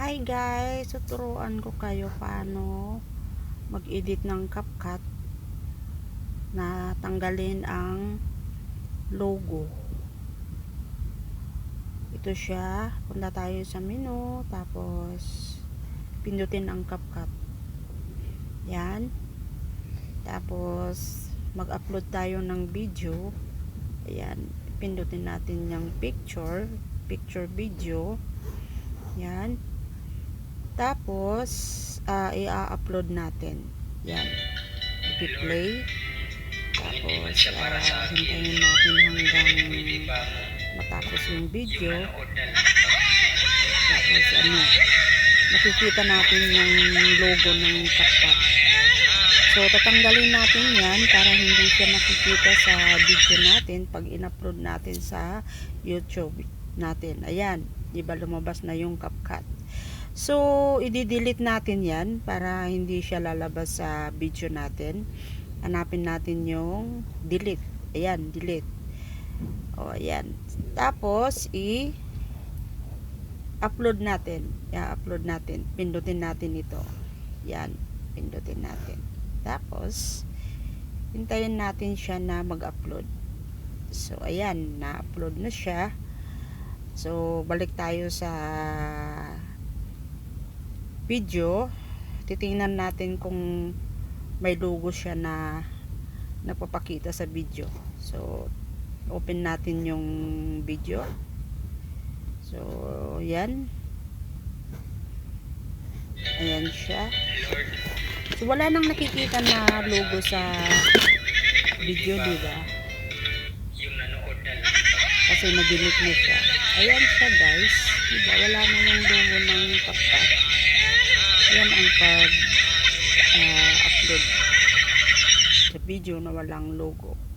Hi guys, tuturuan ko kayo paano mag-edit ng CapCut na tanggalin ang logo. Ito siya. Punta tayo sa menu, tapos pindutin ang CapCut. Yan. Tapos mag-upload tayo ng video. Ayan, pindutin natin yung picture, picture video. Yan. Tapos, ah, i-upload natin. Yan. I-play. Tapos, ah, hintayin natin hanggang matapos yung video. Tapos, ano, makikita natin yung logo ng CapCut. So, tatanggalin natin yan para hindi siya makikita sa video natin pag in-upload natin sa YouTube natin. Ayan, di ba lumabas na yung CapCut. So, i-delete natin yan para hindi siya lalabas sa video natin. Hanapin natin yung delete. Ayan, delete. O, ayan. Tapos, i- upload natin. I-upload natin. Pindutin natin ito. Yan. Pindutin natin. Tapos, hintayin natin siya na mag-upload. So, ayan. Na-upload na siya. So, balik tayo sa video. Titingnan natin kung may logo siya na nagpapakita sa video. So, open natin yung video. So, yan. Ayan siya. So, wala nang nakikita na logo sa video, di ba? yung nanood na lang. Kasi na-delete na siya. Ayan siya, guys. Di ba? Wala na yung logo ng kapkat. Yan ang pag ah, upload sa video na walang logo.